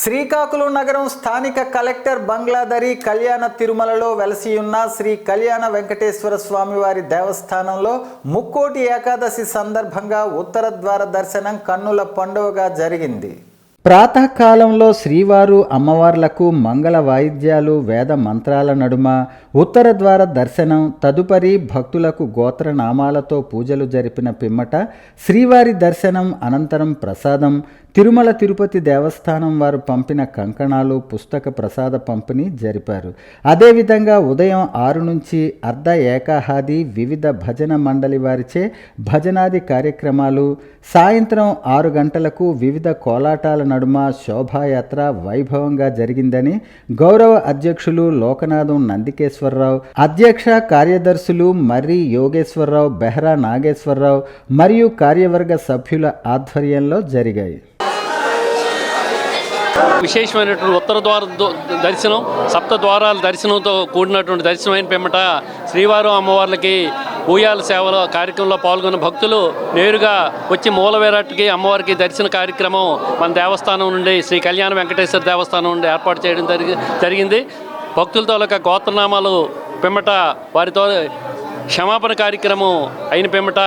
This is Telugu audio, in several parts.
శ్రీకాకుళం నగరం స్థానిక కలెక్టర్ బంగ్లాదరి కళ్యాణ తిరుమలలో వెలసియున్న శ్రీ కళ్యాణ వెంకటేశ్వర స్వామివారి దేవస్థానంలో ముక్కోటి ఏకాదశి సందర్భంగా ఉత్తర ద్వార దర్శనం కన్నుల పండుగగా జరిగింది. ప్రాతకాలంలో శ్రీవారు అమ్మవార్లకు మంగళ వాయిద్యాలు వేద మంత్రాల నడుమ ఉత్తర ద్వార దర్శనం తదుపరి భక్తులకు గోత్రనామాలతో పూజలు జరిపిన పిమ్మట శ్రీవారి దర్శనం అనంతరం ప్రసాదం తిరుమల తిరుపతి దేవస్థానం వారు పంపిన కంకణాలు పుస్తక ప్రసాద పంపిణీ జరిపారు. అదేవిధంగా ఉదయం ఆరు నుంచి అర్ధ ఏకాహాది వివిధ భజన మండలి వారిచే భజనాది కార్యక్రమాలు సాయంత్రం ఆరు గంటలకు వివిధ కోలాటాల నడుమ శోభాయాత్ర వైభవంగా జరిగిందని గౌరవ అధ్యక్షులు లోకనాథం నందికేశ్వరరావు అధ్యక్ష కార్యదర్శులు మర్రి యోగేశ్వరరావు బెహ్రా నాగేశ్వరరావు మరియు కార్యవర్గ సభ్యుల ఆధ్వర్యంలో జరిగాయి. విశేషమైనటువంటి ఉత్తర ద్వార దో- దర్శనం సప్త ద్వారాల దర్శనంతో కూడినటువంటి దర్శనమైన పిమ్మట శ్రీవారు అమ్మవార్లకి ఊయాల సేవల కార్యక్రమంలో పాల్గొన్న భక్తులు నేరుగా వచ్చి మూలవేరట్టుకి అమ్మవారికి దర్శన కార్యక్రమం మన దేవస్థానం నుండి శ్రీ కళ్యాణ వెంకటేశ్వర దేవస్థానం నుండి ఏర్పాటు చేయడం జరిగి జరిగింది. భక్తులతో ఒక గోత్రనామాలు పిమ్మట వారితో క్షమాపణ కార్యక్రమం అయిన పిమ్మట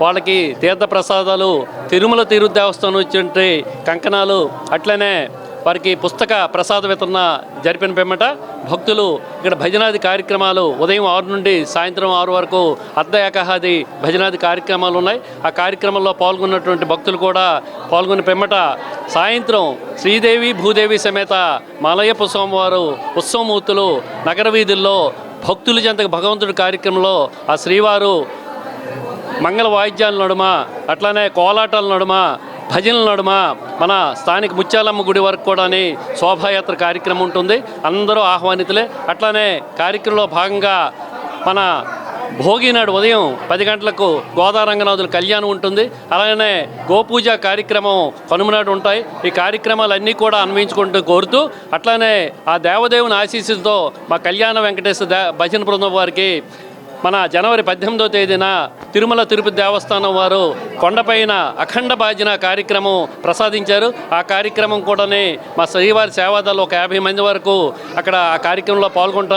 వాళ్ళకి తీర్థ ప్రసాదాలు తిరుమల తిరు దేవస్థానం వచ్చినట్టు కంకణాలు అట్లనే వారికి పుస్తక ప్రసాద వితరణ జరిపిన పిమ్మట భక్తులు ఇక్కడ భజనాది కార్యక్రమాలు ఉదయం ఆరు నుండి సాయంత్రం ఆరు వరకు అర్ధ ఏకాహాది భజనాది కార్యక్రమాలు ఉన్నాయి. ఆ కార్యక్రమంలో పాల్గొన్నటువంటి భక్తులు కూడా పాల్గొన్న పిమ్మట సాయంత్రం శ్రీదేవి భూదేవి సమేత మలయప్ప స్వామివారు ఉత్సవమూర్తులు నగర వీధుల్లో భక్తులు చెంతకు భగవంతుడి కార్యక్రమంలో ఆ శ్రీవారు మంగళ వాయిద్యాల నడుమ అట్లానే కోలాటాల నడుమ భజనల నడుమ మన స్థానిక ముత్యాలమ్మ గుడి వరకు కూడా శోభాయాత్ర కార్యక్రమం ఉంటుంది. అందరూ ఆహ్వానితులే. అట్లానే కార్యక్రమంలో భాగంగా మన భోగి నాడు ఉదయం పది గంటలకు గోదారంగనాథుల కళ్యాణం ఉంటుంది. అలానే గోపూజ కార్యక్రమం కనుమనాడు ఉంటాయి. ఈ కార్యక్రమాలన్నీ కూడా అన్వయించుకుంటూ కోరుతూ అట్లానే ఆ దేవదేవుని ఆశీస్సులతో మా కళ్యాణ వెంకటేశ్వర దే భజన బృందం వారికి మన జనవరి పద్దెనిమిదో తేదీన తిరుమల తిరుపతి దేవస్థానం వారు కొండపైన అఖండ భాజన కార్యక్రమం ప్రసాదించారు. ఆ కార్యక్రమం కూడానే మా శ్రీవారి సేవాదాలు ఒక యాభై మంది వరకు అక్కడ ఆ కార్యక్రమంలో పాల్గొంటాం.